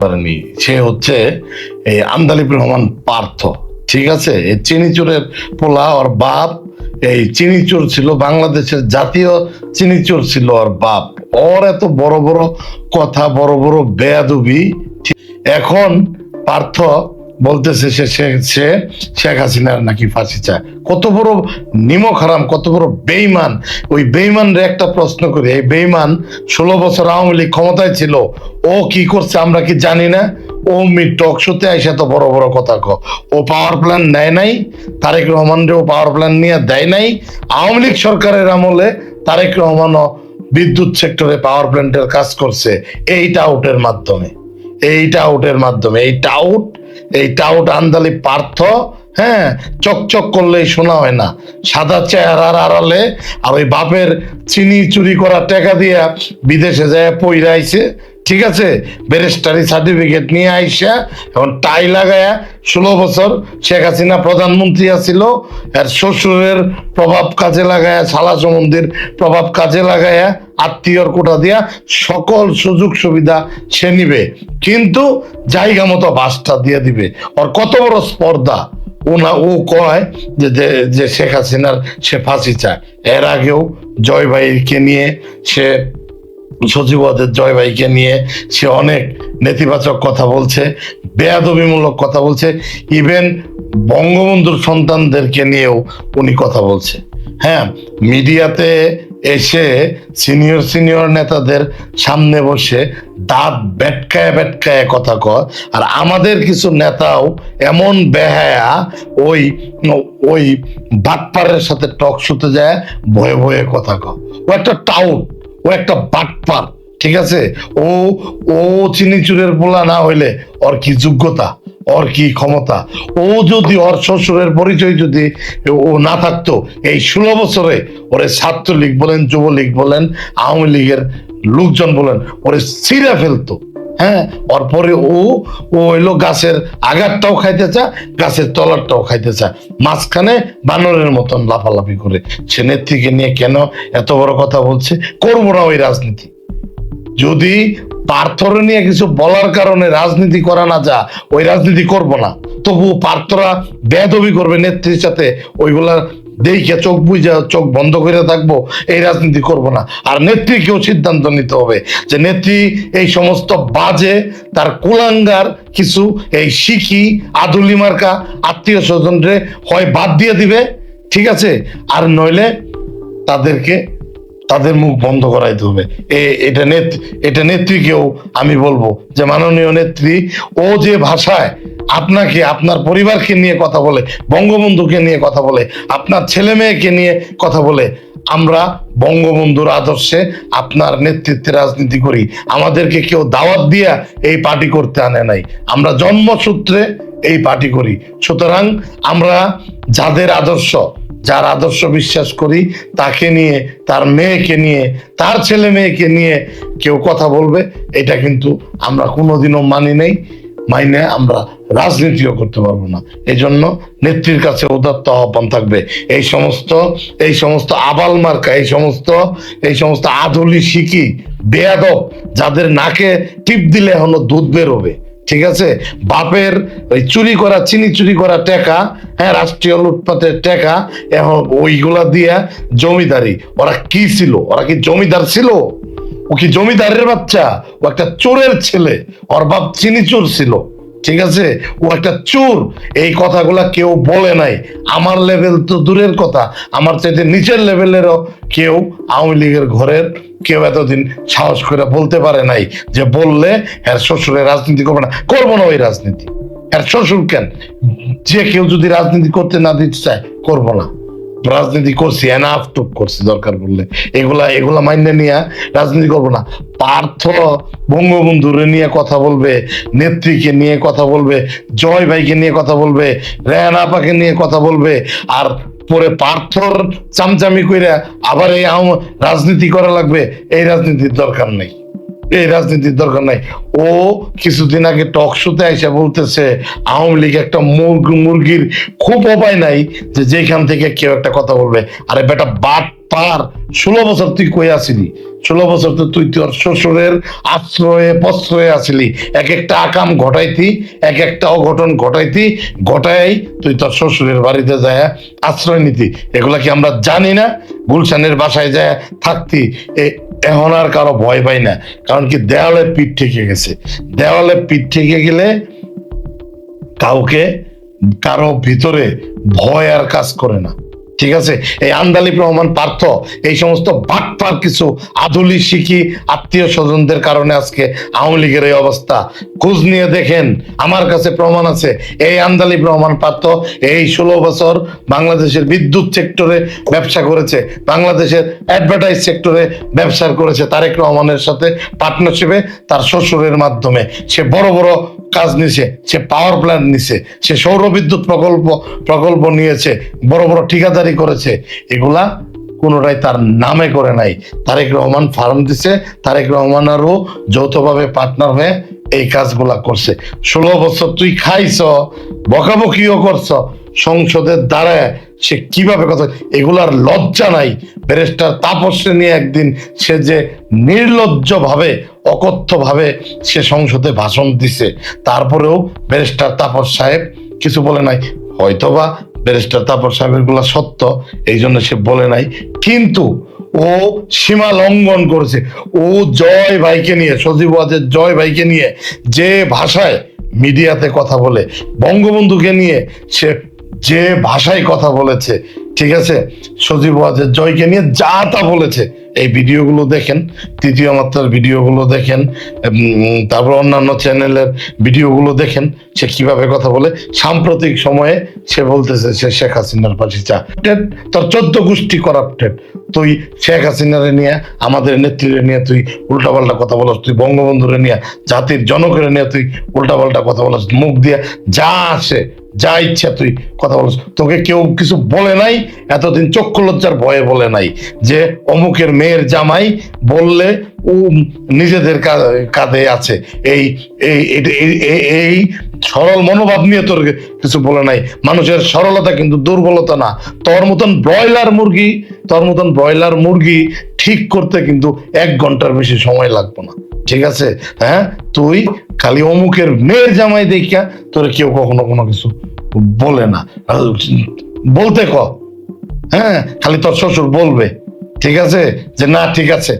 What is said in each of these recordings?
পারেনি সে হচ্ছে এই আমদালিব রহমান পার্থ। ঠিক আছে? এই চিনিচুরের পোলা ওর বাপ, এই চিনিচুর ছিল বাংলাদেশের জাতীয় চিনিচুর ছিল ওর বাপ। ওর এত বড় বড় কথা, বড় বড় বেয়াদুবি এখন পার্থ বলতেছে সে সে- শেখ হাসিনার নাকি ফাঁসি চায়। কত বড় নিমক হারাম, কত বড় বেইমান ওই বেইমান একটা প্রশ্ন করি, এই বেইমান ষোলো বছর আওয়ামী লীগ ক্ষমতায় ছিল, ও কি করছে আমরা কি জানি না? ও মি টক শোতে আইসা তো বড় বড় কথা ক। ও পাওয়ার প্ল্যান নেয় নাই, তারেক রহমান ও পাওয়ার প্ল্যান নিয়ে দেয় নাই। আওয়ামী লীগ সরকারের আমলে তারেক রহমানও বিদ্যুৎ সেক্টরে পাওয়ার প্ল্যান্টের কাজ করছে। এই টাউটের মাধ্যমে এই টাউটের মাধ্যমে এই টাউট এই টাউট আন্দালি পার্থ হ্যাঁ চকচক করলেই শোনা হয় না। সাদা চেহারার আড়ালে আর ওই বাপের চিনি চুরি করা টাকা দিয়া বিদেশে যায় পইরাইছে ঠিক আছে ব্যারিস্টারি সার্টিফিকেট নিয়ে আইসা, এখন টাই লাগায়া ষোলো বছর শেখ হাসিনা প্রধানমন্ত্রী আছিল, আর শ্বশুরের প্রভাব কাজে লাগায়া সালা সম্বন্ধের প্রভাব কাজে লাগায়া, আত্মীয়র কোটা দিয়া সকল সুযোগ সুবিধা সে নিবে। কিন্তু জায়গা মতো বাসটা দিয়ে দিবে। ওর কত বড় স্পর্ধা? ও না ও কয় যে- যে শেখ হাসিনার সে ফাঁসি চায়। এর আগেও জয় ভাইকে নিয়ে সে সচিবাদের জয় ভাইকে নিয়ে সে অনেক নেতিবাচক কথা বলছে, বেয়াদবিমূলক কথা বলছে ইভেন বঙ্গবন্ধুর সন্তানদেরকে নিয়েও উনি কথা বলছে। হ্যাঁ মিডিয়াতে এসে সিনিয়র সিনিয়র নেতাদের সামনে বসে দাঁত বেটকায় বেটকায় কথা কয়, আর আমাদের কিছু নেতাও এমন বেহায়া ওই ওই বাটপারের সাথে টক শুতে যায়, ভয়ে ভয়ে কথা কয়। ও একটা টাউট ও একটা বাটপার, ঠিক আছে? ও ও চিনি চুরের পোলা না হইলে ওর কি যোগ্যতা? ওর কি ক্ষমতা? ও যদি ওর শ্বশুরের পরিচয় যদি ও না থাকতো, এই ষোলো বছরে ওরে ছাত্রলীগ বলেন, যুবলীগ বলেন, আওয়ামী লীগের লোকজন বলেন, ওরে ছিঁড়ে ফেলতো। হ্যাঁ ওর ও ও হইল গাছের আগারটাও খাইতে চায়, গাছের তলারটাও খাইতে চায়। মাঝখানে বানরের মতন লাফালাফি করে। সে নেত্রীকে নিয়ে কেন এত বড় কথা বলছে? করব না ওই রাজনীতি। যদি পার্থর নিয়ে কিছু বলার কারণে রাজনীতি করা না যা ওই রাজনীতি করব না। তবু পার্থরা বেদবি করবে নেত্রীর সাথে। ওইগুলা দেখে চোখ বুঝা চোখ বন্ধ করে থাকব, এই রাজনীতি করব না। আর নেত্রীকেও সিদ্ধান্ত নিতে হবে যে নেত্রী এই সমস্ত বাজে, তার কুলাঙ্গার কিছু এই শিখি, আদুলি মার্কা আত্মীয় স্বজনরে হয় বাদ দিয়ে দিবে, ঠিক আছে? আর নইলে তাদেরকে তাদের মুখ বন্ধ করাইতে হবে এটা নেত্রী এটা নেত্রীকেও আমি বলব যে মাননীয় নেত্রী, ও যে ভাষায় আপনাকে, আপনার পরিবারকে নিয়ে কথা বলে, বঙ্গবন্ধুকে নিয়ে কথা বলে, আপনার ছেলে মেয়েকে নিয়ে কথা বলে, আমরা বঙ্গবন্ধুর আদর্শে আপনার নেতৃত্বে রাজনীতি করি। আমাদেরকে কেউ দাওয়াত দিয়া এই পার্টি করতে আনে নাই। আমরা জন্মসূত্রে এই পার্টি করি। সুতরাং আমরা যাদের আদর্শ, যার আদর্শ বিশ্বাস করি, তাকে নিয়ে, তার মেয়েকে নিয়ে, তার ছেলে মেয়েকে নিয়ে কেউ কথা বলবে, এটা কিন্তু আমরা কোনোদিনও মানি নেই, মাইনে আমরা রাজনীতিও করতে পারব না। এই জন্য নেত্রীর কাছে উদাত্ত আহ্বান থাকবে। এই সমস্ত এই সমস্ত আবাল মার্কা, এই সমস্ত এই সমস্ত আধুলি শিকি বেয়াদব, যাদের নাকে টিপ দিলে এখনও দুধ বেরোবে। ঠিক আছে? বাপের ওই চুরি করা, চিনি চুরি করা টাকা হ্যাঁ রাষ্ট্রীয় লুটপাতের টাকা, এখন ওইগুলা দিয়া জমিদারি। ওরা কি ছিল? ওরা কি জমিদার ছিল? ও কি জমিদারের বাচ্চা? ও একটা চোরের ছেলে। ওর বাপ চিনি চোর ছিল। ঠিক আছে? ও একটা চোর। এই কথাগুলা কেউ বলে নাই। আমার লেভেল তো দূরের কথা। আমার চাইতে নিচের লেভেলেরও কেউ আওয়ামী লীগের ঘরের কেউ এতদিন সাহস করে বলতে পারে নাই যে বললে এর শ্বশুরের রাজনীতি করবে না। করব না ওই রাজনীতি। এর শ্বশুর কেন? যে কেউ যদি রাজনীতি করতে না দিতে চায়, করব না। রাজনীতি করছি এনাফ টুক করছি দরকার পড়লে। এগুলা এগুলা মাইনে নিয়ে রাজনীতি করব না। পার্থ বঙ্গবন্ধুরে নিয়ে কথা বলবে, নেত্রীকে নিয়ে কথা বলবে, জয় ভাইকে নিয়ে কথা বলবে, রেহান আপাকে নিয়ে কথা বলবে, আর পরে পার্থর চামচামি কইরা আবার এই রাজনীতি করা লাগবে, এই রাজনীতির দরকার নেই। এই রাজনীতির দরকার নাই। ও কিছুদিন আগে টক শোতে এসে বলতেছে, আওয়ামী লীগ একটা মুরগ, মুরগির খুব উপায় নাই যে যেখান থেকে কেউ একটা কথা বলবে। আরে বেটা, বাট পার ষোলো বছর তুই কই আসিলি? ষোলো বছর তো তুই তোর শ্বশুরের আশ্রয়ে প্রশ্রয়ে আসিলি। এক একটা আকাম ঘটাইতি, এক একটা অঘটন ঘটাইতি, ঘটাই তুই তোর শ্বশুরের বাড়িতে যায় আশ্রয় নিতি। এগুলা কি আমরা জানি না? গুলশানের বাসায় যায় থাকতি। এখন আর কারও ভয় পাই না। কারণ কি দেওয়ালে পিঠ ঠেকে গেছে। দেওয়ালে পিঠ ঠেকে গেলে কাউকে, কারও ভিতরে ভয় আর কাজ করে না। ঠিক আছে? এই আন্দালিব রহমান পার্থ এই সমস্ত বাটপার কিছু আধুলি শিখি আত্মীয় স্বজনদের কারণে আজকে আওয়ামী লীগের এই অবস্থা। খোঁজ নিয়ে দেখেন, আমার কাছে প্রমাণ আছে। এই আন্দালিব রহমান পার্থ এই ষোলো বছর বাংলাদেশের বিদ্যুৎ সেক্টরে ব্যবসা করেছে, বাংলাদেশের অ্যাডভার্টাইজ সেক্টরে ব্যবসা করেছে তারেক রহমানের সাথে পার্টনারশিপে তার শ্বশুরের মাধ্যমে। সে বড় বড় কাজ নিছে, সে পাওয়ার প্ল্যান্ট নিছে, সে সৌর বিদ্যুৎ প্রকল্প প্রকল্প নিয়েছে, বড় বড় ঠিকাদারি করেছে, এগুলা কোনোটাই তার নামে করে নাই। তারেক রহমান ফার্ম দিছে, তারেক রহমান আরও যৌথভাবে পার্টনার হয়ে এই কাজগুলা করছে। ষোলো বছর তুই খাইছ, বকাবকিও করছ, সংসদের দ্বারায় সে কীভাবে কথা এগুলার লজ্জা নাই। ব্যারিস্টার তাপসে নিয়ে একদিন সে যে নির্লজ্জ ভাবে অকথ্য ভাবে সে সংসদে ভাষণ দিছে, তারপরেও ব্যারিস্টার তাপস সাহেব কিছু বলে নাই। হয়তোবা ব্যারিস্টার তাপস সাহেবেরগুলা সত্য এই জন্য সে বলে নাই। কিন্তু ও সীমা লঙ্ঘন করেছে। ও জয় ভাইকে নিয়ে, সজীব ওয়াজের জয় ভাইকে নিয়ে যে ভাষায় মিডিয়াতে কথা বলে, বঙ্গবন্ধুকে নিয়ে সে যে ভাষায় কথা বলেছে, ঠিক আছে? সজীব ওয়াজের জয়কে নিয়ে যা তা বলেছে। এই ভিডিওগুলো দেখেন, তৃতীয় মাত্রার ভিডিওগুলো দেখেন তারপর অন্যান্য চ্যানেলের ভিডিওগুলো দেখেন, সে কীভাবে কথা বলে। সাম্প্রতিক সময়ে সে বলতেছে সে শেখ হাসিনার পাশে চা। তোর চোদ্দ গোষ্ঠী করাপ্টেড তুই শেখ হাসিনারে নিয়ে, আমাদের নেত্রীরে নিয়ে তুই উল্টাপাল্টা কথা বলস, তুই বঙ্গবন্ধুরে নিয়ে, জাতির জনকের নিয়ে তুই উল্টাপাল্টা কথা বলাস, মুখ দিয়ে যা আসে যা ইচ্ছা তুই কথা বলস তোকে কেউ কিছু বলে নাই, এতদিন চক্ষু লজ্জার ভয়ে বলে নাই যে অমুকের মেয়ের জামাই বললে ও নিজেদের কাঁধে আছে। এই- এই সরল মনোভাব নিয়ে তোর কিছু বলে নাই। মানুষের সরলতা কিন্তু দুর্বলতা না। তোর মতন ব্রয়লার মুরগি, তোর মতন ব্রয়লার মুরগি ঠিক করতে কিন্তু এক ঘণ্টার বেশি সময় লাগবে না। ঠিক আছে? হ্যাঁ? তুই খালি অমুকের মেয়ের জামাই দেখিয়া তোর কেউ কখনো কোনো কিছু বলে না। বলতে ক? হ্যাঁ? খালি তোর শ্বশুর বলবে। ঠিক আছে? যে না, ঠিক আছে।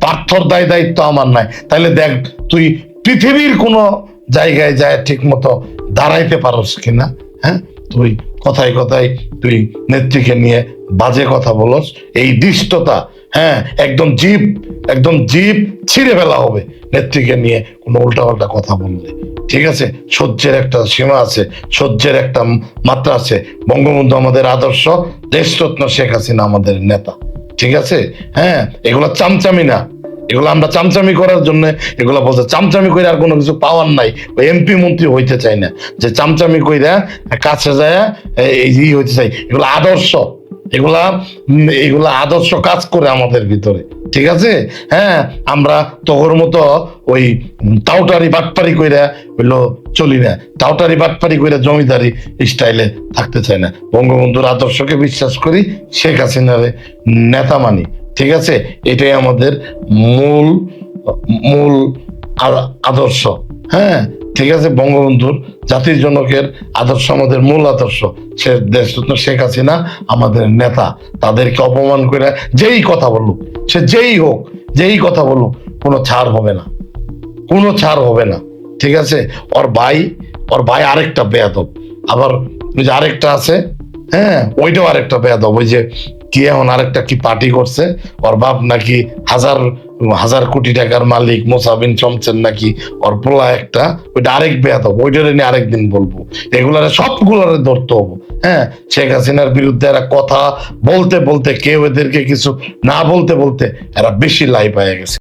পার্থর দায় দায়িত্ব আমার নাই। তাহলে দেখ, তুই পৃথিবীর কোনো জায়গায় যায় ঠিক মতো দাঁড়াইতে পারস কিনা? হ্যাঁ? তুই কথায় কথায় তুই নেত্রীকে নিয়ে বাজে কথা বলস। এই দৃষ্টতা হ্যাঁ একদম জীব একদম জীব ছিঁড়ে ফেলা হবে। নেত্রীকে নিয়ে কোনো উল্টাপাল্টা কথা বললে। ঠিক আছে? সহ্যের একটা সীমা আছে, সহ্যের একটা মাত্রা আছে। বঙ্গবন্ধু আমাদের আদর্শ, দেশরত্ন শেখ হাসিনা আমাদের নেতা। ঠিক আছে? হ্যাঁ এগুলো চামচামি না। এগুলো আমরা চামচামি করার জন্য এগুলো বলছে, চামচামি করে আর কোনো কিছু পাওয়ার নাই। এমপি মন্ত্রী হইতে চাই না। যে চামচামি কইরা কাছে যায় এই হইতে চাই এগুলো আদর্শ। এগুলা এগুলা আদর্শ কাজ করে আমাদের ভিতরে, ঠিক আছে? হ্যাঁ আমরা তোর মতো ওই তাওটারি বাটপারি কইরা হইল চলি না। তাওটারি বাটপারি কইরা জমিদারি স্টাইলে থাকতে চাই না। বঙ্গবন্ধুর আদর্শকে বিশ্বাস করি শেখ হাসিনারে নেতা মানি, ঠিক আছে? এটাই আমাদের মূল মূল আদর্শ হ্যাঁ? ঠিক আছে, বঙ্গবন্ধুর জাতির জনকের আদর্শ, আমাদের মূল আদর্শ, সে দেশরত্ন শেখ হাসিনা, আমাদের নেতা। তাদেরকে অপমান করে যেই কথা বলুক, সে যেই হোক, যেই কথা বলুক, কোনো ছাড় হবে না। কোনো ছাড় হবে না। ঠিক আছে? ওর ভাই ওর ভাই আরেকটা বেয়াদব। আবার ওই যে আরেকটা আছে হ্যাঁ ওইটাও আরেকটা বেয়াদব। ওই যে কি এমন আরেকটা কি পার্টি করছে? ওর বাপ নাকি হাজার হাজার কোটি টাকার মালিক, মোসাবিন চমচেন নাকি? ওর পোলা একটা, ওইটা আরেক বেয়াদব, ওইটারে নিয়ে আরেকদিন বলব। এগুলারে সবগুলার ধরতে হব হ্যাঁ? শেখ হাসিনার বিরুদ্ধে এরা কথা বলতে বলতে, কেউ এদেরকে কিছু না বলতে বলতে এরা বেশি লাই পায়ে গেছে।